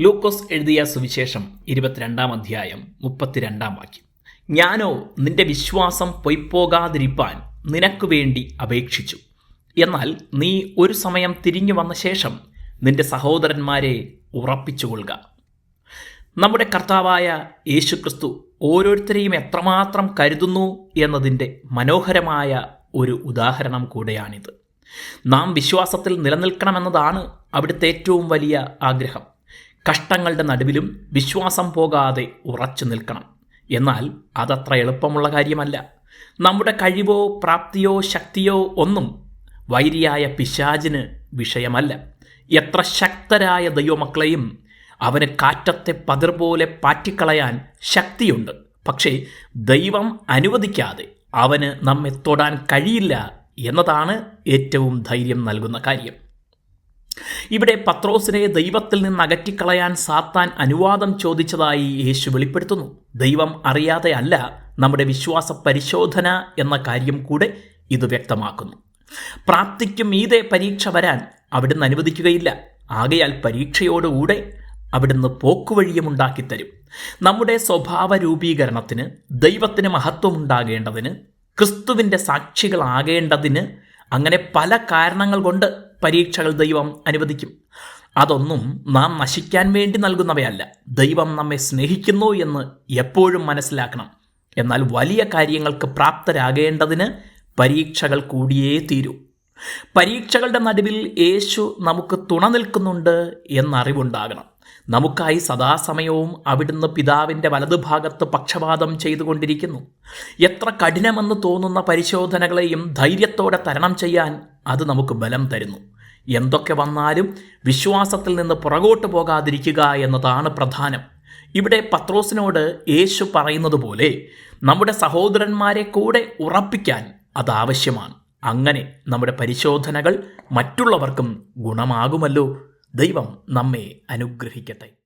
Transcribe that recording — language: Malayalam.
ലൂക്കോസ് എഴുതിയ സുവിശേഷം ഇരുപത്തിരണ്ടാം അധ്യായം മുപ്പത്തിരണ്ടാം വാക്യം. ഞാനോ നിന്റെ വിശ്വാസം പൊയ്പോകാതിരിപ്പാൻ നിനക്ക് വേണ്ടി അപേക്ഷിച്ചു. എന്നാൽ നീ ഒരു സമയം തിരിഞ്ഞു വന്ന ശേഷം നിന്റെ സഹോദരന്മാരെ ഉറപ്പിച്ചുകൊള്ളുക. നമ്മുടെ കർത്താവായ യേശുക്രിസ്തു ഓരോരുത്തരെയും എത്രമാത്രം കരുതുന്നു എന്നതിന്റെ മനോഹരമായ ഒരു ഉദാഹരണം കൂടെയാണിത്. നാം വിശ്വാസത്തിൽ നിലനിൽക്കണമെന്നതാണ് അവിടുത്തെ ഏറ്റവും വലിയ ആഗ്രഹം. കഷ്ടങ്ങളുടെ നടുവിലും വിശ്വാസം പോകാതെ ഉറച്ചു നിൽക്കണം. എന്നാൽ അതത്ര എളുപ്പമുള്ള കാര്യമല്ല. നമ്മുടെ കഴിവോ പ്രാപ്തിയോ ശക്തിയോ ഒന്നും വൈരിയായ പിശാചിന് വിഷയമല്ല. എത്ര ശക്തരായ ദൈവമക്കളെയും അവന് കാറ്റത്തെ പതിർ പോലെ പാറ്റിക്കളയാൻ ശക്തിയുണ്ട്. പക്ഷേ ദൈവം അനുവദിക്കാതെ അവന് നമ്മെ തൊടാൻ കഴിയില്ല എന്നതാണ് ഏറ്റവും ധൈര്യം നൽകുന്ന കാര്യം. ഇവിടെ പത്രോസിനെ ദൈവത്തിൽ നിന്ന് അകറ്റിക്കളയാൻ സാത്താൻ അനുവാദം ചോദിച്ചതായി യേശു വെളിപ്പെടുത്തുന്നു. ദൈവം അറിയാതെ അല്ല നമ്മുടെ വിശ്വാസ പരിശോധന എന്ന കാര്യം കൂടെ ഇത് വ്യക്തമാക്കുന്നു. പ്രാപ്തിക്കും മീതെ പരീക്ഷ വരാൻ അവിടുന്ന് അനുവദിക്കുകയില്ല. ആകയാൽ പരീക്ഷയോടുകൂടെ അവിടുന്ന് പോക്കുവഴിയും ഉണ്ടാക്കിത്തരും. നമ്മുടെ സ്വഭാവ രൂപീകരണത്തിന് ദൈവത്തിന് മഹത്വമുണ്ടാകേണ്ടതിന് ക്രിസ്തുവിന്റെ സാക്ഷികളാകേണ്ടതിന് അങ്ങനെ പല കാരണങ്ങൾ കൊണ്ട് പരീക്ഷകൾ ദൈവം അനുവദിക്കും. അതൊന്നും നാം നശിക്കാൻ വേണ്ടി നൽകുന്നവയല്ല. ദൈവം നമ്മെ സ്നേഹിക്കുന്നു എന്ന് എപ്പോഴും മനസ്സിലാക്കണം. എന്നാൽ വലിയ കാര്യങ്ങൾക്ക് പ്രാപ്തരാകേണ്ടതിന് പരീക്ഷകൾ കൂടിയേ തീരൂ. പരീക്ഷകളുടെ നടുവിൽ യേശു നമുക്ക് തുണ നിൽക്കുന്നുണ്ട് എന്നറിവുണ്ടാകണം. നമുക്കായി സദാസമയവും അവിടുന്ന് പിതാവിന്റെ വലതുഭാഗത്ത് പക്ഷപാതം ചെയ്തുകൊണ്ടിരിക്കുന്നു. എത്ര കഠിനമെന്ന് തോന്നുന്ന പരിശോധനകളെയും ധൈര്യത്തോടെ തരണം ചെയ്യാൻ അത് നമുക്ക് ബലം തരുന്നു. എന്തൊക്കെ വന്നാലും വിശ്വാസത്തിൽ നിന്ന് പുറകോട്ട് പോകാതിരിക്കുക എന്നതാണ് പ്രധാനം. ഇവിടെ പത്രോസിനോട് യേശു പറയുന്നത് പോലെ നമ്മുടെ സഹോദരന്മാരെ കൂടെ ഉറപ്പിക്കാൻ അത് ആവശ്യമാണ്. അങ്ങനെ നമ്മുടെ പരിശോധനകൾ മറ്റുള്ളവർക്കും ഗുണമാകുമല്ലോ. ദൈവം നമ്മെ അനുഗ്രഹിക്കട്ടെ.